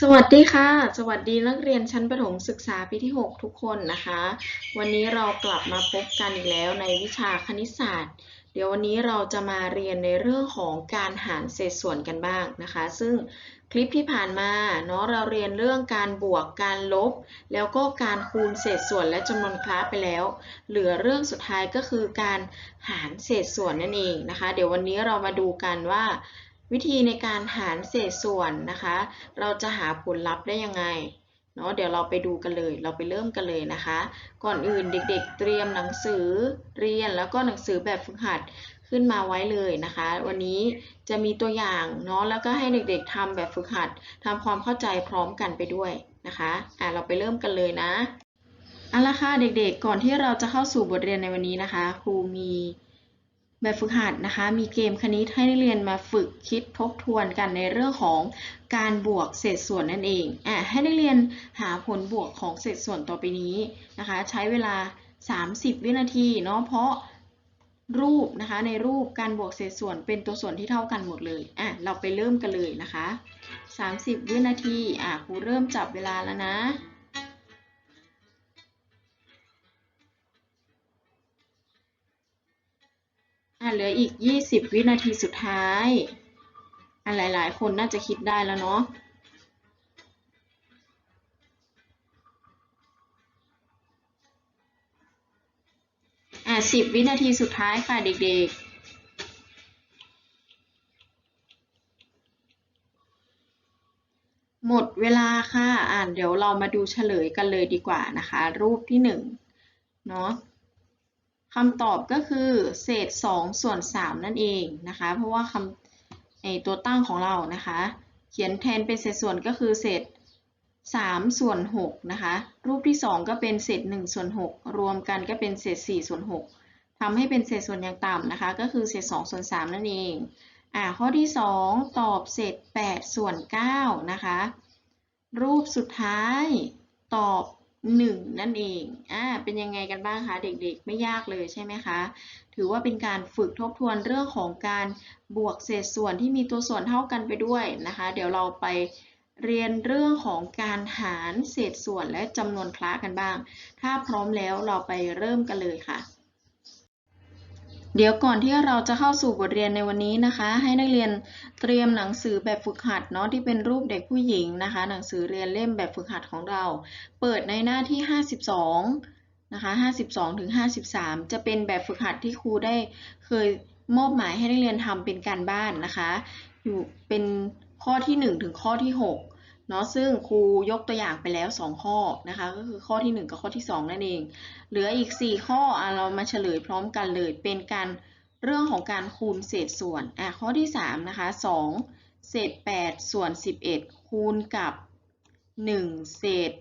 สวัสดีค่ะ สวัสดีนักเรียนชั้นประถมศึกษาปีที่ 6 ทุกคนนะคะ วันนี้เรากลับมาพบกันอีกแล้วในวิชาคณิตศาสตร์ เดี๋ยววันนี้เราจะมาเรียนในเรื่องของการหารเศษส่วนกันบ้างนะคะ ซึ่งคลิปที่ผ่านมาเนาะเราเรียนเรื่องการบวกการลบ แล้วก็การคูณเศษส่วนและจำนวนคล้าไปแล้ว เหลือเรื่องสุดท้ายก็คือการหารเศษส่วนนั่นเองนะคะ เดี๋ยววันนี้เรามาดูกันว่า วิธีในการหารเศษส่วนนะคะ เราจะหาผลลัพธ์ได้ยังไงเนาะเดี๋ยวเราไปดูกันเลย เราไปเริ่มกันเลยนะคะ ก่อนอื่นเด็กๆ เตรียมหนังสือเรียนแล้วก็หนังสือแบบฝึกหัดขึ้นมาไว้เลยนะคะ วันนี้จะมีตัวอย่างเนาะแล้วก็ให้เด็กๆทำแบบฝึกหัดทำความเข้าใจพร้อมกันไปด้วยนะคะอะเราไปเริ่มกันเลยนะเอาละค่ะเด็กๆ ก่อนที่เราจะเข้าสู่บทเรียนในวันนี้นะคะ ครูมี แบบฝึกหัดนะคะ มีเกมคณิตให้นักเรียนมาฝึกคิดทบทวนกันในเรื่องของการบวกเศษส่วนนั่นเองอะให้นักเรียนหาผลบวกของเศษส่วนต่อไปนี้นะคะ ใช้เวลา 30 วินาทีเนาะเพราะรูปนะคะในรูปการบวกเศษส่วนเป็นตัวส่วนที่เท่ากันหมดเลยอะเราไปเริ่มกันเลยนะคะ 30 วินาทีอะครูเริ่มจับเวลาแล้วนะ เหลืออีก 20 วินาทีสุดท้ายอะหลาย ๆ คนน่าจะคิดได้แล้วเนาะอะ10 วินาทีสุดท้ายค่ะเด็ก ๆหมดเวลาค่ะ อะเดี๋ยวเรามาดูเฉลยกันเลยดีกว่านะคะ รูปที่1เนาะ คำตอบก็คือเศษ 2 ส่วน 3 นั่นเองนะคะ เพราะว่าคำไอตัวตั้งของเรานะคะ เขียนแทนเป็นเศษส่วนก็คือเศษ 3 ส่วน6นะคะ รูปที่ 2 ก็เป็นเศษ 1 ส่วน 6 รวมกันก็เป็นเศษ 4 ส่วน 6ทำให้เป็นเศษส่วนอย่างต่ำนะคะ ก็คือเศษ 2 ส่วน 3 นั่นเองอ่าข้อที่ 2 ตอบเศษ 8 ส่วน 9 นะคะ รูปสุดท้ายตอบ 1 นั่นเองอ่าเป็นยังไงกันบ้างคะเด็กๆ ไม่ยากเลยใช่ไหมคะ ถือว่าเป็นการฝึกทบทวนเรื่องของการบวกเศษส่วนที่มีตัวส่วนเท่ากันไปด้วยนะคะ เดี๋ยวเราไปเรียนเรื่องของการหารเศษส่วนและจำนวนคละกันบ้าง ถ้าพร้อมแล้วเราไปเริ่มกันเลยค่ะ เดี๋ยวก่อนที่เราจะเข้าสู่บทเรียนในวันนี้นะคะ ให้นักเรียนเตรียมหนังสือแบบฝึกหัดเนาะที่เป็นรูปเด็กผู้หญิงนะคะ หนังสือเรียนเล่มแบบฝึกหัดของเรา เปิดในหน้าที่ 52นะคะ52ถึง53 จะเป็นแบบฝึกหัดที่ครูได้เคยมอบหมายให้นักเรียนทำเป็นการบ้านนะคะ อยู่เป็นข้อที่ 1 ถึงข้อที่ 6 เนาะซึ่งครูยกตัวอย่างไปแล้ว 2 ข้อนะคะก็คือข้อที่ 1 กับข้อที่ 2 นั่นเอง เหลืออีก 4 ข้ออะเรามาเฉลยพร้อมกันเลย เป็นการเรื่องของการคูณเศษส่วนอะข้อที่3นะคะ2เศษ8ส่วน 11 คูณกับ 1 เศษ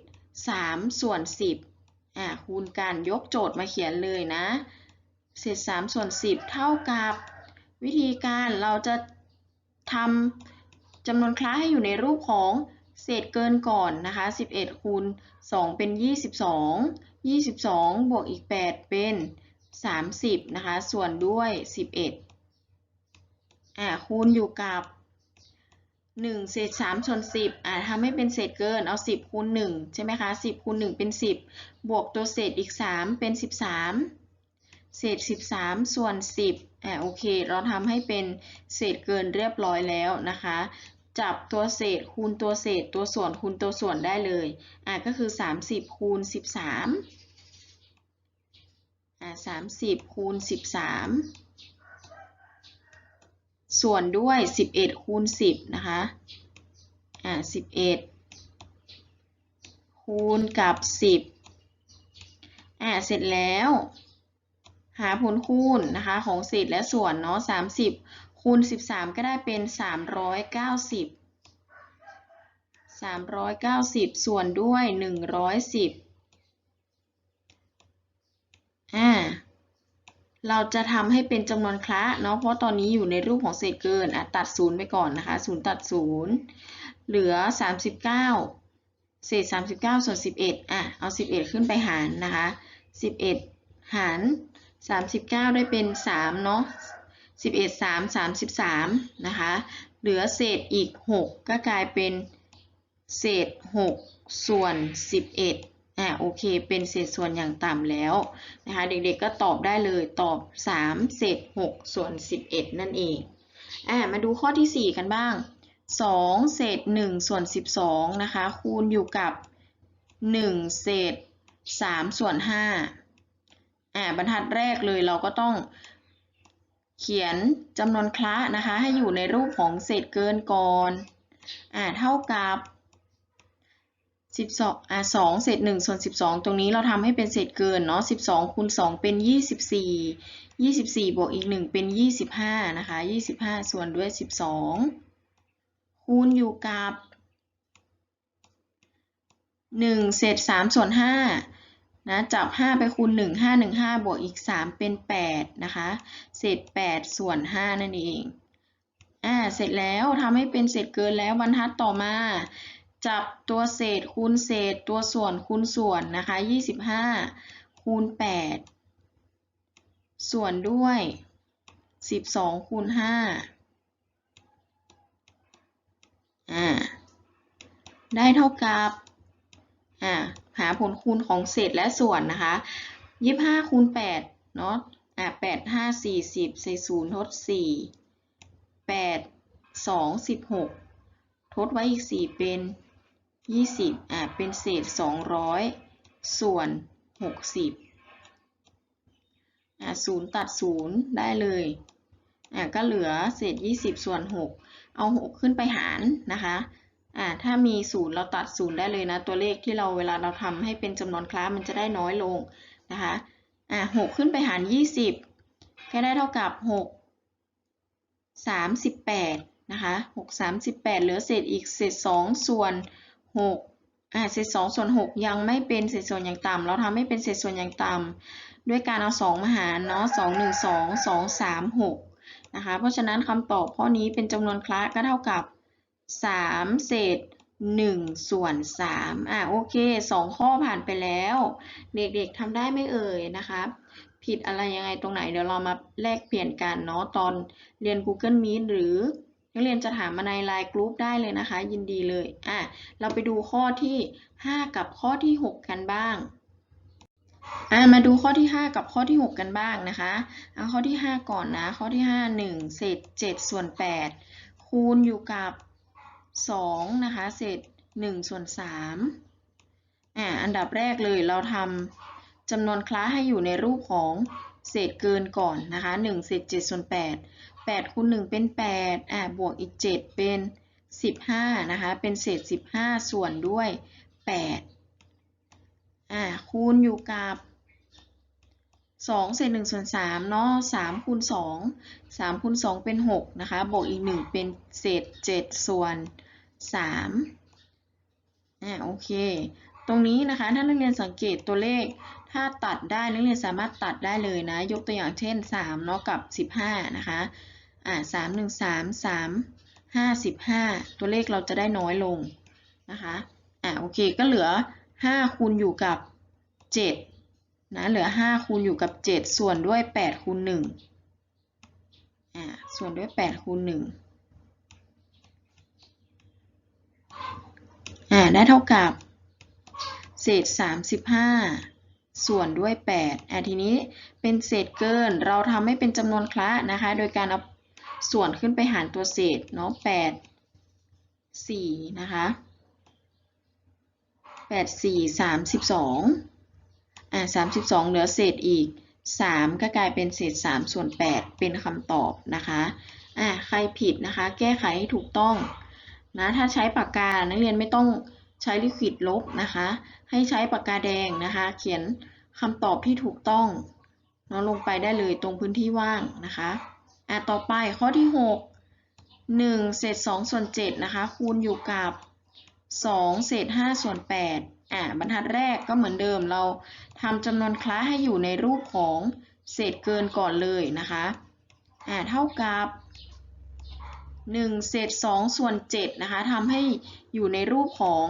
3ส่วน 10อะคูณกันยกโจทย์มาเขียนเลยนะ เศษ3ส่วน 10 เท่ากับวิธีการเราจะทำจำนวนคล้าให้อยู่ในรูปของ เศษเกินก่อนนะคะ11คูณ2เป็น 22 22 บวกอีก 8 เป็น 30 นะคะ ส่วนด้วย 11อ่าคูณอยู่กับ 1 เศษ3ส่วน 10อ่าทำให้เป็นเศษเกินเอา 10 คูณ 1 ใช่ไหมคะ 10 คูณ 1 เป็น 10 บวกตัวเศษอีก 3 เป็น 13 เศษ 13 ส่วน 10อ่าโอเค เราทำให้เป็นเศษเกินเรียบร้อยแล้วนะคะ จับตัวเศษคูณตัวเศษตัวส่วนคูณตัวส่วนได้เลยอ่าก็คือ 30คูณ13อ่า30คูณ13 ส่วนด้วย 11คูณ10นะคะอ่า11คูณกับ 10อ่าเสร็จแล้วหาผลคูณนะคะของเศษและส่วนเนาะ30 คูณ 13 ก็ได้เป็น 390 390 ส่วนด้วย 110อ่าเราจะทำให้เป็นจำนวนคละเนาะเพราะตอนนี้อยู่ในรูปของเศษเกินอะตัดศูนย์ไปก่อนนะคะศูนย์ตัดศูนย์เหลือ 39 เศษ 39 ส่วน 11อะเอา 11 ขึ้นไปหารนะคะ 11 หาร 39 ได้เป็น 3 เนาะ 11 3 33 นะคะ เหลือเศษอีก 6 ก็กลายเป็นเศษ 6 ส่วน 11 อ่าโอเค เป็นเศษส่วนอย่างต่ำแล้วนะคะ เด็กๆก็ตอบได้เลย ตอบ 3 เศษ 6 ส่วน 11 นั่นเอง อ่า มาดูข้อที่ 4 กันบ้าง 2 เศษ 1 ส่วน 12 นะคะ คูณอยู่กับ 1 เศษ 3 ส่วน 5 อ่า บรรทัดแรกเลยเราก็ต้อง เขียนจำนวนคละนะคะ ให้อยู่ในรูปของเศษเกินก่อนอ่าเท่ากับ12อ่า2เศษ1ส่วน12 ตรงนี้เราทำให้เป็นเศษเกินเนาะ12คูณ2เป็น 24 24 บวกอีก 1 เป็น 25 นะคะ 25 ส่วนด้วย 12 คูณอยู่กับ 1 เศษ3ส่วน5 นะจับ 5 ไปคูณ 1 5 1 5 บวกอีก 3 เป็น 8 นะคะ เศษ 8 ส่วน 5 นั่นเองอ่าเสร็จแล้วทำให้เป็นเศษเกินแล้วบรรทัดต่อมา จับตัวเศษคูณเศษตัวส่วนคูณส่วนนะคะ 25 คูณ 8 ส่วนด้วย 12 คูณ 5อ่าได้เท่ากับอ่า หาผลคูณของเศษและส่วนนะคะ25คูณ8เนาะอ่า8 5 40ใส่0ทด4 8 2 16ทดไว้อีก4เป็น20อ่าเป็นเศษ200ส่วน60อ่า0ตัด0ได้เลยอ่าก็เหลือเศษ20ส่วน6เอา6ขึ้นไปหารนะคะ อ่าถ้ามี0เราตัด0ได้เลยนะ ตัวเลขที่เราเวลาเราทำให้เป็นจำนวนคล้ามันจะได้น้อยลงนะคะอ่า6ขึ้นไปหาร20ก็ได้เท่ากับ6 38นะคะ6 38เหลือเศษอีกเศษ2ส่วน6อ่าเศษ2ส่วน6ยังไม่เป็นเศษส่วนอย่างต่ำเราทำให้เป็นเศษส่วนอย่างต่ำด้วยการเอา2มาหารเนาะ2 1 2 2 3 6นะคะเพราะฉะนั้นคำตอบข้อนี้เป็นจำนวนคละก็เท่ากับ 3 เศษ 1 ส่วน 3 อะโอเค 2 ข้อผ่านไปแล้ว เด็กๆทำได้ไม่เอ่ยนะคะผิดอะไรยังไงตรงไหนเดี๋ยวเรามาแลกเปลี่ยนกันเนาะตอนเรียน Google Meet หรือนักเรียนจะถามมาในไลน์กรุ๊ปได้เลยนะคะ ยินดีเลยอะเราไปดูข้อที่ 5 กับข้อที่ 6 กันบ้างอะมาดูข้อที่ 5 กับข้อที่ 6 กันบ้างนะคะเอาข้อที่ 5 ก่อนนะ ข้อที่ 5 1เศษ7ส่วน 8 คูณอยู่กับ 2 นะคะ เศษ1ส่วน3อ่าอันดับแรกเลยเราทำจำนวนคล้าให้อยู่ในรูปของเศษเกินก่อนนะคะ1เศษ7ส่วน8 8คูณ1เป็น8อ่าบวกอีก 7 เป็น 15นะคะ เป็นเศษ 15 ส่วนด้วย8อ่าคูณอยู่กับ2เศษ1ส่วน3เนาะ3คูณ2 3คูณ2เป็น6นะคะ บวกอีก 1 เป็นเศษ7ส่วน 3อ่าโอเค ตรงนี้นะคะถ้านักเรียนสังเกตตัวเลข ถ้าตัดได้นักเรียนสามารถตัดได้เลยนะ ยกตัวอย่างเช่น3เนาะกับ 15 นะคะอ่า3 1 3 3 5 15ตัวเลขเราจะได้น้อยลงนะคะอ่าโอเคก็เหลือ5คูณอยู่กับ7นะเหลือ5คูณอยู่กับ7ส่วนด้วย8คูณ1อ่าส่วนด้วย8คูณ1อ่า ได้เท่ากับ เศษ 35 ส่วนด้วย8อ่าทีนี้เป็นเศษเกินเราทำให้เป็นจำนวนคละนะคะ โดยการเอาส่วนขึ้นไปหารตัวเศษเนาะ8 4 นะคะ 8 4 32อ่า32 เหลือเศษอีก 3 ก็กลายเป็นเศษ 3 ส่วน 8 เป็นคำตอบนะคะอ่าใครผิดนะคะ แก้ไขให้ถูกต้องนะถ้าใช้ปากกานักเรียนไม่ต้อง ใช้ลิควิดลบนะคะ ให้ใช้ปากกาแดงนะคะ เขียนคำตอบที่ถูกต้องเนาะลงไปได้เลยตรงพื้นที่ว่างนะคะอะต่อไปข้อที่ 6 1เศษ2ส่วน7นะคะ คูณอยู่กับ 2 เศษ5ส่วน8อะบรรทัดแรกก็เหมือนเดิมเราทำจำนวนคล้าให้อยู่ในรูปของเศษเกินก่อนเลยนะคะอะเท่ากับ 1เศษ2ส่วน7นะคะทำให้อยู่ในรูปของ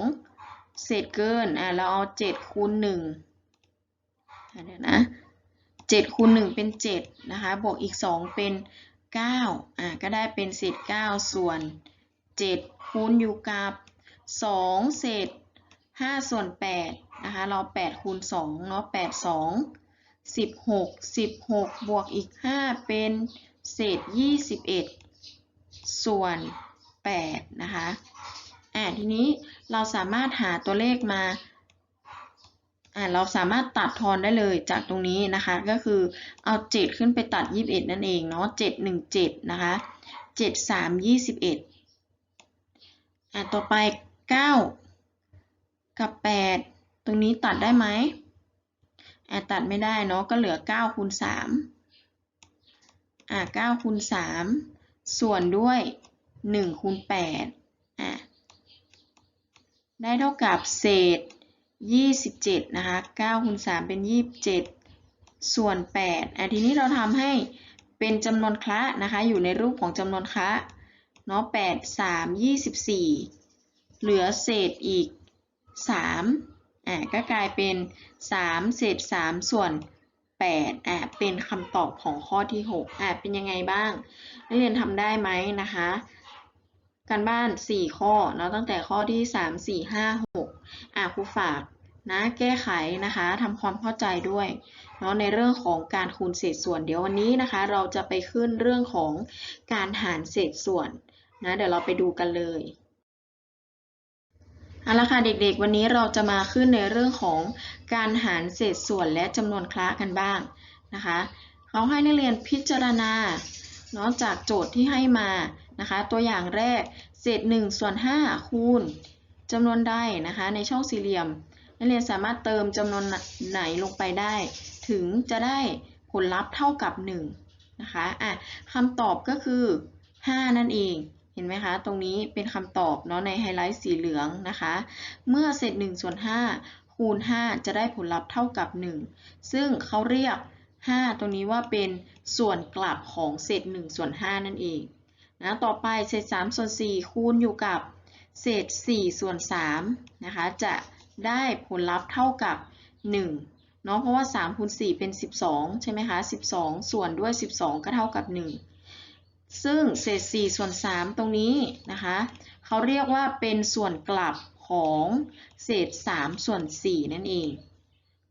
เศษเกินอะเราเอา7คูณ1เดี๋ยวนะ7คูณ1เป็น7นะคะบวกอีก 2 เป็น9อะก็ได้เป็นเศษ9ส่วน 7 คูณอยู่กับ 2 เศษ 5 ส่วน8นะคะเรา 8 คูณ2เนาะ8 2 16 16 บวกอีก 5 เป็นเศษ 21 ส่วน8นะคะอ่าทีนี้เราสามารถหาตัวเลขมาอ่าเราสามารถตัดทอนได้เลยจากตรงนี้นะคะ ก็คือเอา 7 ขึ้นไปตัด 21 นั่นเองเนาะ7 1 7 นะคะ 7 3 21อ่าต่อไป 9 กับ 8 ตรงนี้ตัดได้ไหมอ่าตัดไม่ได้เนาะก็เหลือ9คูณ3อ่า9คูณ3 ส่วนด้วย1คูณ8อ่าได้เท่ากับเศษ 27 นะคะ9คูณ3เป็น 27 ส่วน8อะทีนี้เราทำให้เป็นจำนวนคละนะคะอยู่ในรูปของจำนวนคละเนาะ8 3 24 เหลือเศษอีก3อะก็กลายเป็น 3 เศษ 3 ส่วน8 อะเป็นคำตอบของข้อที่6อะเป็นยังไงบ้าง นักเรียนทำได้ไหมนะคะ การบ้าน 4 ข้อเนาะตั้งแต่ข้อที่ 3 4 5 6อะครูฝากนะแก้ไขนะคะทำความเข้าใจด้วยเนาะในเรื่องของการคูณเศษส่วนเดี๋ยววันนี้นะคะ เราจะไปขึ้นเรื่องของการหารเศษส่วนนะเดี๋ยวเราไปดูกันเลย เอาละค่ะเด็กๆ วันนี้เราจะมาขึ้นในเรื่องของการหารเศษส่วนและจำนวนคละกันบ้างนะคะเขาให้นักเรียนพิจารณาเนาะจากโจทย์ที่ให้มานะคะ ตัวอย่างแรกเศษ1ส่วน5คูณจำนวนใดนะคะในช่องสี่เหลี่ยม นักเรียนสามารถเติมจำนวนไหนลงไปได้ ถึงจะได้ผลลัพธ์เท่ากับ1นะคะอะคำตอบก็คือ 5 นั่นเอง เห็นไหมคะ ตรงนี้เป็นคำตอบเนาะในไฮไลท์สีเหลืองนะคะ เมื่อเศษ1ส่วน5คูณ 5 จะได้ผลลัพธ์เท่ากับ 1 ซึ่งเขาเรียก 5 ตรงนี้ว่าเป็นส่วนกลับของเศษ1ส่วน5นั่นเองนะต่อไปเศษ3ส่วน4คูณอยู่กับเศษ4ส่วน3นะคะจะได้ผลลัพธ์เท่ากับ1เนาะเพราะว่า3คูณ4เป็น 12 ใช่ไหมคะ 12 ส่วนด้วย 12 ก็เท่ากับ 1 ซึ่งเศษ 4 ส่วน 3 ตรงนี้นะคะเขาเรียกว่าเป็นส่วนกลับของเศษ 3 ส่วน 4 นั่นเอง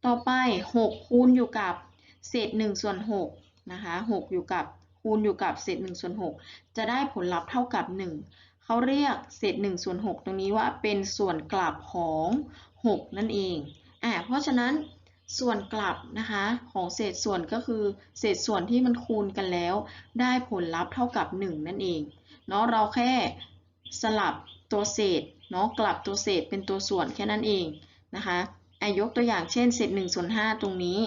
ต่อไป 6 คูณอยู่กับเศษ 1 ส่วน6นะคะ6อยู่กับคูณอยู่กับเศษ 1 ส่วน 6 จะได้ผลลัพธ์เท่ากับ 1 เขาเรียกเศษ 1 ส่วน 6 ตรงนี้ว่าเป็นส่วนกลับของ 6 นั่นเองอ่าเพราะฉะนั้น ส่วนกลับนะคะของเศษส่วนก็คือเศษส่วนที่มันคูณกันแล้ว ได้ผลลัพธ์เท่ากับ 1 นั่นเองเนาะเราแค่สลับตัวเศษเนาะกลับตัวเศษเป็นตัวส่วนแค่นั้นเองนะคะอายกตัวอย่างเช่นเศษ1ส่วน5ตรงนี้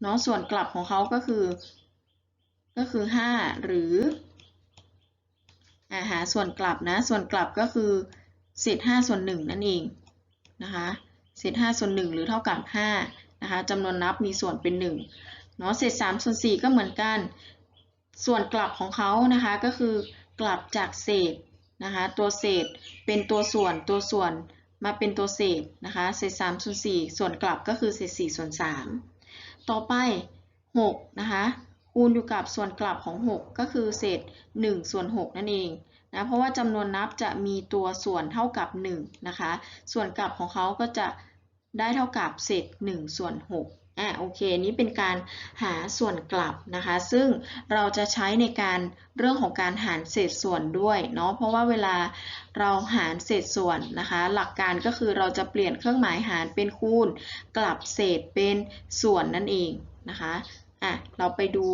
เนาะส่วนกลับของเขาก็คือ ก็คือ 5 หรือหาส่วนกลับนะส่วนกลับก็คือเศษ5ส่วน1นั่นเองนะคะเศษ5ส่วน1หรือเท่ากับ5 นะคะจำนวนนับมีส่วนเป็น1เนาะเศษ3ส่วน4ก็เหมือนกัน ส่วนกลับของเขานะคะก็คือกลับจากเศษนะคะตัวเศษเป็นตัวส่วนตัวส่วนมาเป็นตัวเศษนะคะเศษ3ส่วน4ส่วนกลับก็คือเศษ4ส่วน3ต่อไป6นะคะคูณอยู่กับส่วนกลับของ 6 ก็คือเศษ1ส่วน6นั่นเองนะเพราะว่าจำนวนนับจะมีตัวส่วนเท่ากับ1นะคะส่วนกลับของเขาก็จะ ได้เท่ากับเศษ1ส่วน6อะโอเค นี้เป็นการหาส่วนกลับนะคะ ซึ่งเราจะใช้ในการเรื่องของการหารเศษส่วนด้วยเนาะ เพราะว่าเวลาเราหารเศษส่วนนะคะ หลักการก็คือเราจะเปลี่ยนเครื่องหมายหารเป็นคูณ กลับเศษเป็นส่วนนั่นเองนะคะอะเราไปดู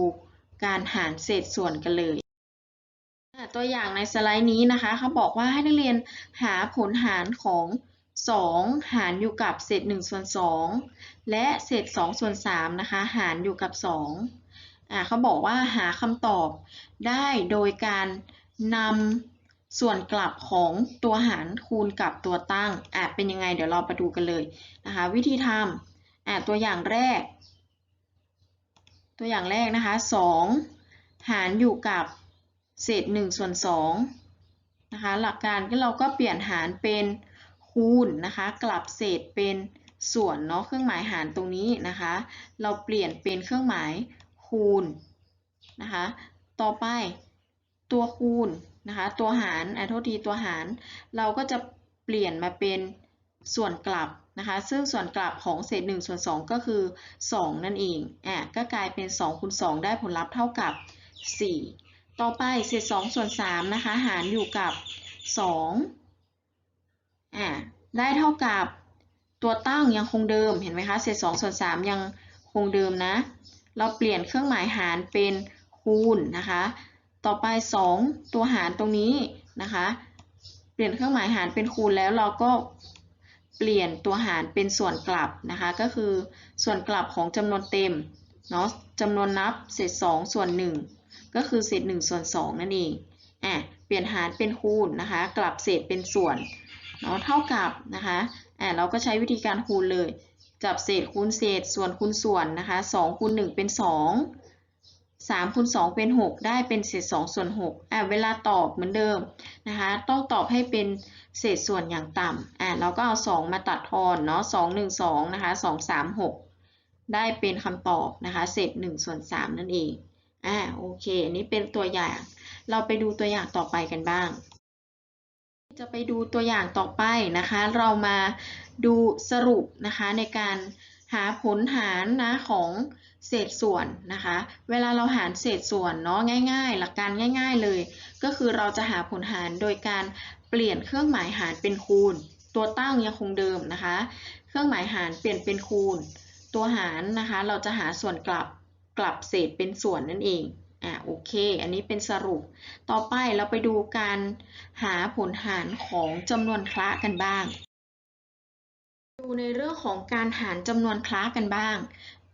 การหารเศษส่วนกันเลยตัวอย่างในสไลด์นี้นะคะเขาบอกว่าให้นักเรียนหาผลหารของ 2 หารอยู่กับเศษ1ส่วน2และเศษ2ส่วน3นะคะหารอยู่กับ2อ่าเขาบอกว่าหาคำตอบได้โดยการนำส่วนกลับของตัวหารคูณกับตัวตั้งอ่าเป็นยังไงเดี๋ยวเราไปดูกันเลยนะคะวิธีทำอ่าตัวอย่างแรก ตัวอย่างแรกนะคะ 2 หารอยู่กับเศษ1ส่วน2นะคะหลักการก็เราก็เปลี่ยนหารเป็น คูณนะคะ กลับเศษเป็นส่วนเนาะเครื่องหมายหารตรงนี้นะคะ เราเปลี่ยนเป็นเครื่องหมายคูณนะคะ ต่อไปตัวคูณนะคะ ตัวหารอะโทษทีตัวหาร เราก็จะเปลี่ยนมาเป็นส่วนกลับนะคะ ซึ่งส่วนกลับของเศษ1ส่วน2 ก็คือ 2 นั่นเองอะก็กลายเป็น2คูณ2ได้ผลลัพธ์เท่ากับ 4 ต่อไปเศษ2ส่วน3นะคะ หารอยู่กับ 2 อะได้เท่ากับตัวตั้งยังคงเดิมเห็นไหมคะเศษ2ส่วน3ยังคงเดิมนะ เราเปลี่ยนเครื่องหมายหารเป็นคูณนะคะ ต่อไป 2 ตัวหารตรงนี้นะคะ เปลี่ยนเครื่องหมายหารเป็นคูณแล้วเราก็เปลี่ยนตัวหารเป็นส่วนกลับนะคะ ก็คือส่วนกลับของจำนวนเต็มเนาะจำนวนนับเศษ2ส่วน 1 ก็คือเศษ1ส่วน2นั่นเองอะเปลี่ยนหารเป็นคูณนะคะ กลับเศษเป็นส่วน เนาะเท่ากับนะคะอะเราก็ใช้วิธีการคูณเลย จับเศษคูณเศษส่วนคูณส่วนนะคะ2คูณ1 เป็น 2 3คูณ2เป็น 6 ได้เป็นเศษ2ส่วน6อะเวลาตอบเหมือนเดิมนะคะต้องตอบให้เป็นเศษส่วนอย่างต่ำอะเราก็เอา 2 มาตัดทอนเนาะ2 1 2นะคะ2 3 6 ได้เป็นคำตอบนะคะเศษ1ส่วน3นั่นเองอะโอเคอันนี้เป็นตัวอย่าง เราไปดูตัวอย่างต่อไปกันบ้าง จะไปดูตัวอย่างต่อไปนะคะ เรามาดูสรุปนะคะในการหาผลหารนะของเศษส่วนนะคะ เวลาเราหารเศษส่วนเนาะง่าย ๆ หลักการง่าย ๆเลย ก็คือเราจะหาผลหารโดยการเปลี่ยนเครื่องหมายหารเป็นคูณ ตัวตั้งยังคงเดิมนะคะ เครื่องหมายหารเปลี่ยนเป็นคูณ ตัวหารนะคะ เราจะหาส่วนกลับกลับเศษเป็นส่วนนั่นเอง อะโอเค อันนี้เป็นสรุป ต่อไปเราไปดูการหาผลหารของจำนวนคละกันบ้าง ดูในเรื่องของการหารจำนวนคละกันบ้าง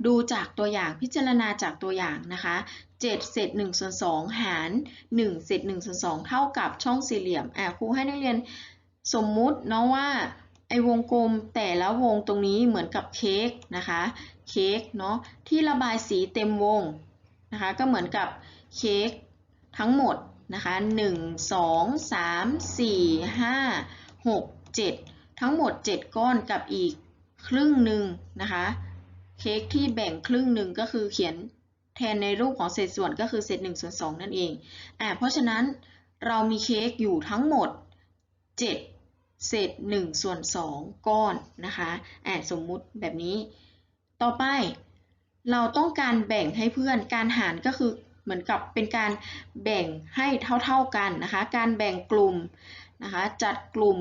ดูจากตัวอย่างพิจารณาจากตัวอย่างนะคะ7เศษ1ส่วน2หาร1เศษ1ส่วน2เท่ากับช่องสี่เหลี่ยมอะครูให้นักเรียนสมมุติเนาะว่าไอ้วงกลมแต่ละวงตรงนี้เหมือนกับเค้กนะคะ เค้กเนาะที่ระบายสีเต็มวง นะคะก็เหมือนกับเค้กทั้งหมดนะคะ1 2 3 4 5 6 7 ทั้งหมด 7 ก้อนกับอีกครึ่งหนึ่งนะคะเค้กที่แบ่งครึ่งหนึ่งก็คือเขียนแทนในรูปของเศษส่วนก็คือเศษ1ส่วน2นั่นเองอ่าเพราะฉะนั้นเรามีเค้กอยู่ทั้งหมด 7 เศษ1ส่วน2ก้อนนะคะอ่าสมมุติแบบนี้ ต่อไป เราต้องการแบ่งให้เพื่อน การหารก็คือเหมือนกับเป็นการแบ่งให้เท่าๆกันนะคะ การแบ่งกลุ่มนะคะ จัดกลุ่ม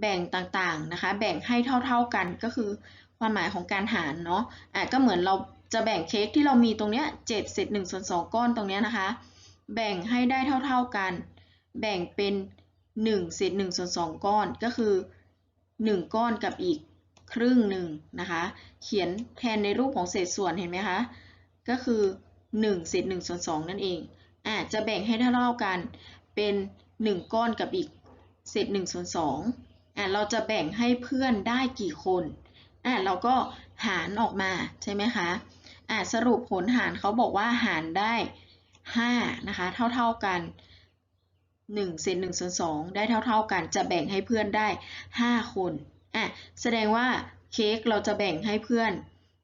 แบ่งต่างๆนะคะ แบ่งให้เท่าๆกันก็คือความหมายของการหารเนาะอะก็เหมือนเราจะแบ่งเค้กที่เรามีตรงเนี้ย7เศษ1ส่วน2ก้อนตรงเนี้ยนะคะ แบ่งให้ได้เท่าๆกัน แบ่งเป็น1เศษ1ส่วน2ก้อนก็คือ 1 ก้อนกับอีก ครึ่งหนึ่งนะคะ เขียนแทนในรูปของเศษส่วนเห็นไหมคะ ก็คือ1เศษ1ส่วน2นั่นเองอะจะแบ่งให้เท่ากันเป็น 1 ก้อนกับอีกเศษ1ส่วน2อะเราจะแบ่งให้เพื่อนได้กี่คนอะเราก็หารออกมาใช่ไหมคะอะสรุปผลหารเขาบอกว่าหารได้5นะคะเท่าๆกัน1เศษ1ส่วน2ได้เท่าๆกัน จะแบ่งให้เพื่อนได้ 5 คน อะแสดงว่าเค้กเราจะแบ่งให้เพื่อน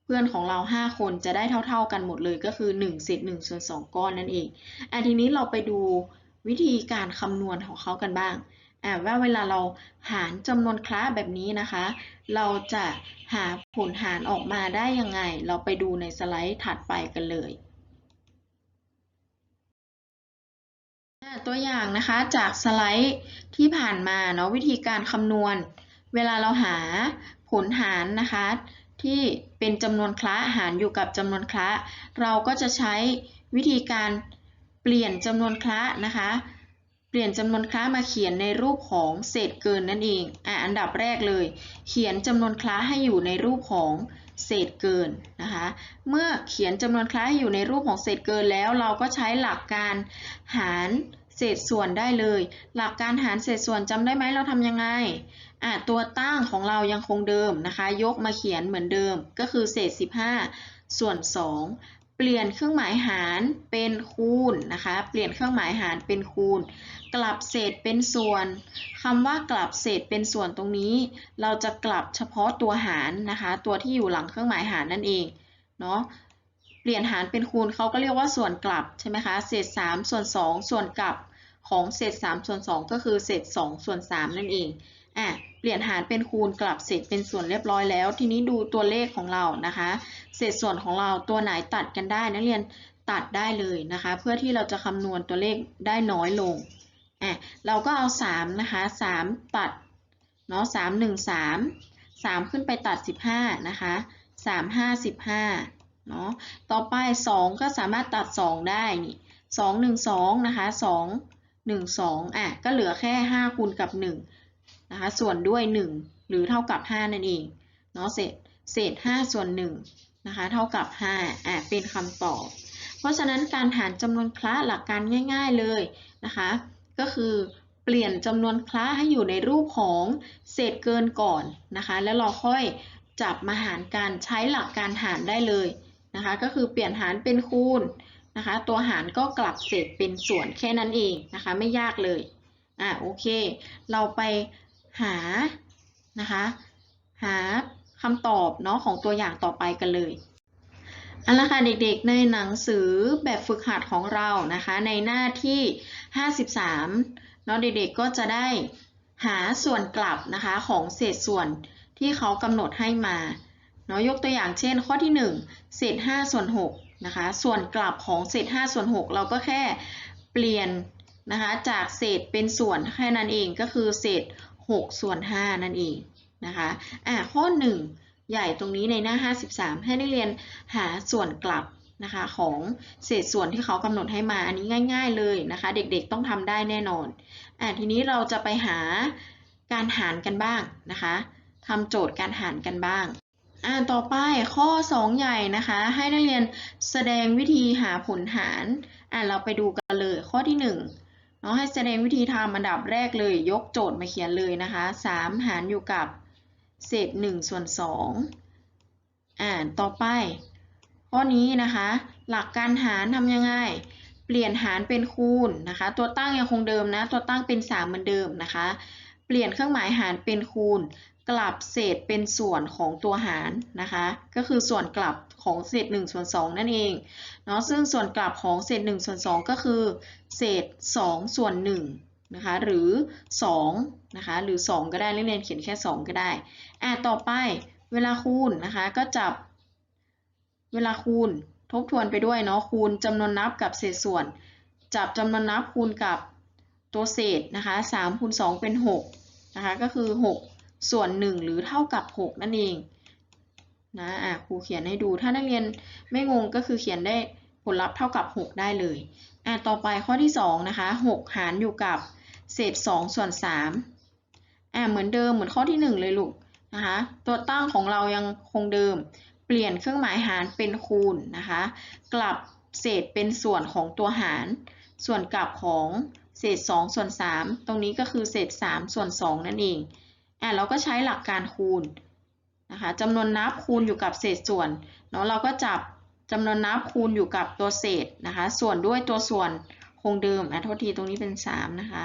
เพื่อนของเรา 5 คนจะได้เท่า ๆกันหมดเลยก็คือ1เศษ1ส่วน2ก้อนนั่นเองอะทีนี้เราไปดูวิธีการคำนวณของเขากันบ้างอะว่าเวลาเราหารจำนวนคละแบบนี้นะคะ เราจะหาผลหารออกมาได้ยังไง เราไปดูในสไลด์ถัดไปกันเลยตัวอย่างนะคะจากสไลด์ที่ผ่านมาเนาะวิธีการคำนวณ เวลาเราหาผลหารนะคะที่เป็นจำนวนคละหารอยู่กับจำนวนคละเราก็จะใช้วิธีการเปลี่ยนจำนวนคละนะคะ เปลี่ยนจำนวนคละมาเขียนในรูปของเศษเกินนั่นเองอะอันดับแรกเลย เขียนจำนวนคละให้อยู่ในรูปของเศษเกินนะคะ เมื่อเขียนจำนวนคละให้อยู่ในรูปของเศษเกินแล้ว เราก็ใช้หลักการหารเศษส่วนได้เลย หลักการหารเศษส่วนจำได้ไหมเราทำยังไง อะตัวตั้งของเรายังคงเดิมนะคะ ยกมาเขียนเหมือนเดิม ก็คือเศษ 15 ส่วน 2 เปลี่ยนเครื่องหมายหารเป็นคูณนะคะ เปลี่ยนเครื่องหมายหารเป็นคูณ กลับเศษเป็นส่วนคำว่ากลับเศษเป็นส่วนตรงนี้ เราจะกลับเฉพาะตัวหารนะคะ ตัวที่อยู่หลังเครื่องหมายหารนั่นเอง เนาะเปลี่ยนหารเป็นคูณเขาก็เรียกว่าส่วนกลับใช่ไหมคะ เศษ 3 ส่วน 2 ส่วนกลับของเศษ 3 ส่วน 2 ก็คือเศษ 2 ส่วน 3 นั่นเอง อะเปลี่ยนหารเป็นคูณกลับเศษเป็นส่วนเรียบร้อยแล้ว ทีนี้ดูตัวเลขของเรานะคะ เศษส่วนของเราตัวไหนตัดกันได้นักเรียนตัดได้เลยนะคะ เพื่อที่เราจะคำนวณตัวเลขได้น้อยลงอะเราก็เอา 3 นะคะ 3 ตัดเนาะ3 1 3 3 ขึ้นไปตัด 15 นะคะ 3 5 15 เนาะ ต่อไป 2 ก็สามารถตัด 2 ได้นี่2 1 2 นะคะ 2 1 2 อะ ก็เหลือแค่ 5 คูณกับ 1 นะคะส่วนด้วย 1 หรือเท่ากับ 5 นั่นเองเนาะเศษเศษ 5 ส่วน1นะคะเท่ากับ5อะเป็นคำตอบ เพราะฉะนั้นการหารจำนวนคละหลักการง่าย ๆเลยนะคะก็คือเปลี่ยนจำนวนคละให้อยู่ในรูปของเศษเกินก่อนนะคะแล้วเราค่อยจับมาหารกันใช้หลักการหารได้เลยนะคะก็คือเปลี่ยนหารเป็นคูณนะคะตัวหารก็กลับเศษเป็นส่วนแค่นั้นเองนะคะไม่ยากเลย อะโอเค เราไปหานะคะ หาคำตอบเนาะของตัวอย่างต่อไปกันเลยเอาละค่ะเด็กๆในหนังสือแบบฝึกหัดของเรานะคะ ในหน้าที่ 53เนาะเด็กๆก็จะได้หาส่วนกลับนะคะของเศษส่วนที่เขากำหนดให้มาเนาะยกตัวอย่างเช่น ข้อที่ 1 เศษ5ส่วน6นะคะส่วนกลับของเศษ5ส่วน6เราก็แค่เปลี่ยน นะคะจากเศษเป็นส่วนแค่นั้นเองก็คือเศษ 6 ส่วน 5 นั่นเองนะคะอะข้อ 1 ใหญ่ตรงนี้ในหน้า 53 ให้นักเรียนหาส่วนกลับนะคะของเศษส่วนที่เขากำหนดให้มาอันนี้ง่าย ๆ เลยนะคะ เด็กๆต้องทำได้แน่นอนอะทีนี้เราจะไปหาการหารกันบ้างนะคะทำโจทย์การหารกันบ้างอ่าต่อไปข้อ 2 ใหญ่นะคะ ให้นักเรียนแสดงวิธีหาผลหารอ่าเราไปดูกันเลยข้อที่ 1 เนาะให้แสดงวิธีทำอันดับแรกเลยยกโจทย์มาเขียนเลยนะคะ 3 หารอยู่กับเศษ1ส่วน2อ่าต่อไป ข้อนี้นะคะ หลักการหารทำยังไง เปลี่ยนหารเป็นคูณนะคะ ตัวตั้งยังคงเดิมนะ ตัวตั้งเป็น 3 เหมือนเดิมนะคะ เปลี่ยนเครื่องหมายหารเป็นคูณ กลับเศษเป็นส่วนของตัวหารนะคะ ก็คือส่วนกลับ ของเศษ1ส่วน2นั่นเองเนาะซึ่งส่วนกลับของเศษ1ส่วน2ก็คือ เศษ2ส่วน1นะคะหรือ2นะคะหรือ 2 ก็ได้นักเรียนเขียนแค่ 2 ก็ได้อะต่อไปเวลาคูณนะคะก็จับเวลาคูณทบทวนไปด้วยเนาะคูณจำนวนนับกับเศษส่วน จับจำนวนนับคูณกับตัวเศษนะคะ3คูณ2เป็น6นะคะก็คือ 6 ส่วน 1 หรือเท่ากับ 6 นั่นเอง นะอะครูเขียนให้ดู ถ้านักเรียนไม่งงก็คือเขียนได้ผลลัพธ์เท่ากับ 6 ได้เลยอะต่อไปข้อที่2นะคะ6หารอยู่กับเศษ2ส่วน3อะเหมือนเดิมเหมือนข้อที่ 1 เลยลูกนะคะตัวตั้งของเรายังคงเดิม เปลี่ยนเครื่องหมายหารเป็นคูณนะคะกลับเศษเป็นส่วนของตัวหาร ส่วนกลับของเศษ2ส่วน3ตรงนี้ก็คือเศษ3ส่วน2นั่นเองอะเราก็ใช้หลักการคูณ นะคะจำนวนนับคูณอยู่กับเศษส่วนเนาะเราก็จับจำนวนนับคูณอยู่กับตัวเศษนะคะ ส่วนด้วยตัวส่วนคงเดิมอะโทษทีตรงนี้เป็น 3 นะคะ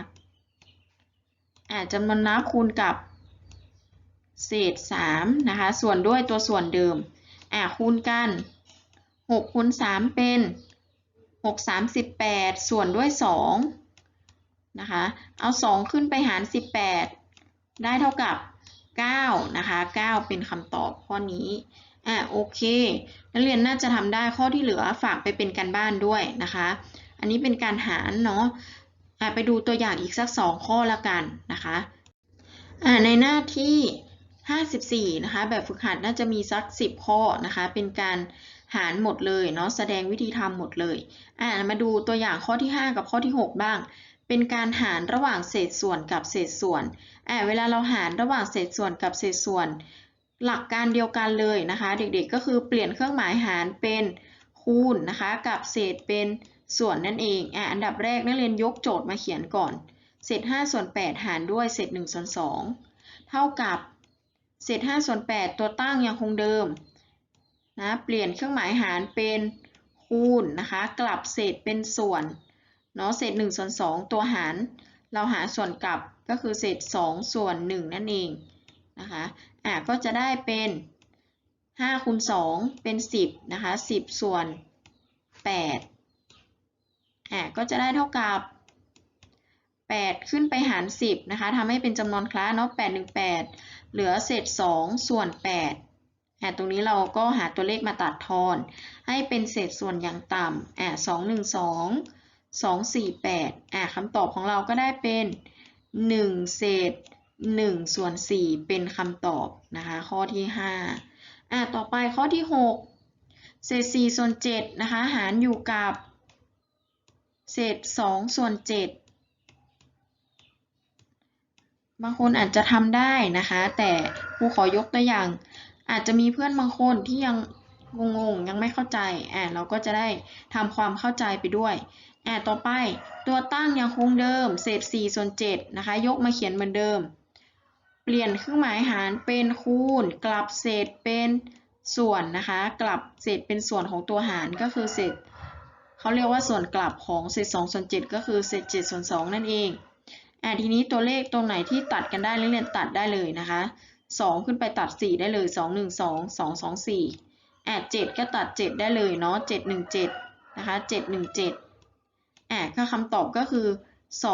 อะจำนวนนับคูณกับเศษ3นะคะ ส่วนด้วยตัวส่วนเดิมอะคูณกัน6คูณ3เป็น 6 38 ส่วนด้วย2นะคะ เอา 2 ขึ้นไปหาร 18 ได้เท่ากับ 9 นะคะ 9 เป็นคำตอบข้อนี้อะโอเค นักเรียนน่าจะทำได้ข้อที่เหลือฝากไปเป็นการบ้านด้วยนะคะ อันนี้เป็นการหารเนาะอะไปดูตัวอย่างอีกสัก 2 ข้อละกันนะคะอะในหน้าที่ 54 นะคะ แบบฝึกหัดน่าจะมีสัก 10 ข้อนะคะ เป็นการหารหมดเลยเนาะแสดงวิธีทำหมดเลยอ่ามาดูตัวอย่างข้อที่ 5 กับข้อที่ 6 บ้าง เป็นการหารระหว่างเศษส่วนกับเศษส่วนอ่าเวลาเราหารระหว่างเศษส่วนกับเศษส่วน หลักการเดียวกันเลยนะคะ เด็กๆก็คือเปลี่ยนเครื่องหมายหารเป็นคูณนะคะกับเศษเป็นส่วนนั่นเองอ่าอันดับแรกนักเรียนยกโจทย์มาเขียนก่อน เศษ5ส่วน8หารด้วยเศษ1ส่วน2เท่ากับเศษ5ส่วน8ตัวตั้งยังคงเดิมนะเปลี่ยนเครื่องหมายหารเป็นคูณนะคะ กลับเศษเป็นส่วน เนาะเศษ1ส่วน2ตัวหารเราหาส่วนกลับก็คือเศษ2ส่วน1นั่นเองนะคะอะก็จะได้เป็น5คูณ2เป็น 10นะคะ10 ส่วน8อะก็จะได้เท่ากับ 8 ขึ้นไปหาร 10นะคะทำให้เป็นจำนวนคลาสเนาะ8 1 8 เหลือเศษ 2 ส่วน8อ่ตรงนี้เราก็หาตัวเลขมาตัดทอน ให้เป็นเศษส่วนอย่างต่ำอะ2 1 2 2 4 8อะคำตอบของเราก็ได้เป็น 1 เศษ 1 ส่วน 4 เป็นคำตอบนะคะข้อที่5อะต่อไปข้อที่ 6 เศษ 4 ส่วน 7 นะคะ หารอยู่กับ เศษ 2 ส่วน 7 บางคนอาจจะทำได้นะคะ แต่ครูขอยกตัวอย่าง อาจจะมีเพื่อนบางคนที่ยังงงๆยังไม่เข้าใจอ่าเราก็จะได้ทำความเข้าใจไปด้วย อ่าต่อไปตัวตั้งยังคงเดิม เศษ4ส่วน7นะคะ ยกมาเขียนเหมือนเดิม เปลี่ยนเครื่องหมายหารเป็นคูณ กลับเศษเป็นส่วนนะคะ กลับเศษเป็นส่วนของตัวหารก็คือเศษเขาเรียกว่าส่วนกลับของเศษ2ส่วน7ก็คือเศษ7ส่วน2นั่นเองอ่าทีนี้ตัวเลขตรงไหนที่ตัดกันได้นักเรียนตัดได้เลยนะคะ 2 ขึ้นไปตัด 4 ได้เลย 2 1 2 2 2 4อ่า7ก็ตัด 7 ได้เลยเนาะ7 1 7นะคะ7 1 7 อ่าก็คำตอบก็คือ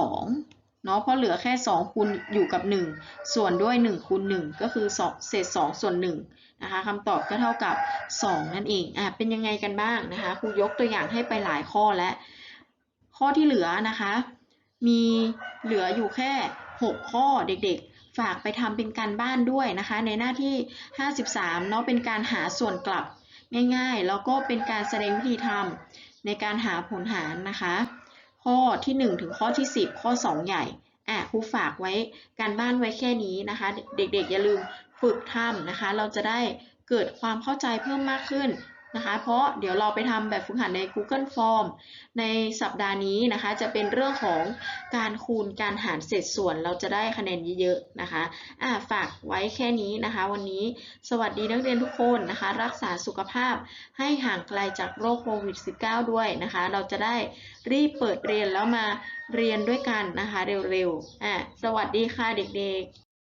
2เนาะเพราะเหลือแค่ 2คูณอยู่กับ 1 ส่วนด้วย1คูณ1ก็คือ2เศษ2ส่วน1นะคะคำตอบก็เท่ากับ 2 นั่นเองอะเป็นยังไงกันบ้างนะคะครูยกตัวอย่างให้ไปหลายข้อแล้วข้อที่เหลือนะคะ มีเหลืออยู่แค่ 6 ข้อเด็กๆ ฝากไปทำเป็นการบ้านด้วยนะคะ ในหน้าที่ 53เนาะเป็นการหาส่วนกลับง่ายๆ แล้วก็เป็นการแสดงวิธีทำในการหาผลหารนะคะ ข้อที่ 1 ถึงข้อที่ 10 ข้อ 2 ใหญ่อะครูฝากไว้การบ้านไว้แค่นี้นะคะ เด็กๆ อย่าลืมฝึกทำนะคะ เราจะได้เกิดความเข้าใจเพิ่มมากขึ้น นะคะ เพราะเดี๋ยวเราไปทำแบบฝึกหัดใน Google Form ในสัปดาห์นี้นะคะ จะเป็นเรื่องของการคูณการหารเศษส่วนเราจะได้คะแนนเยอะๆนะคะอะฝากไว้แค่นี้นะคะ วันนี้สวัสดีนักเรียนทุกคนนะคะ รักษาสุขภาพให้ห่างไกลจากโรคโควิด -19 ด้วยนะคะ เราจะได้รีบเปิดเรียนแล้วมาเรียนด้วยกันนะคะ เร็วๆอะสวัสดีค่ะเด็กๆ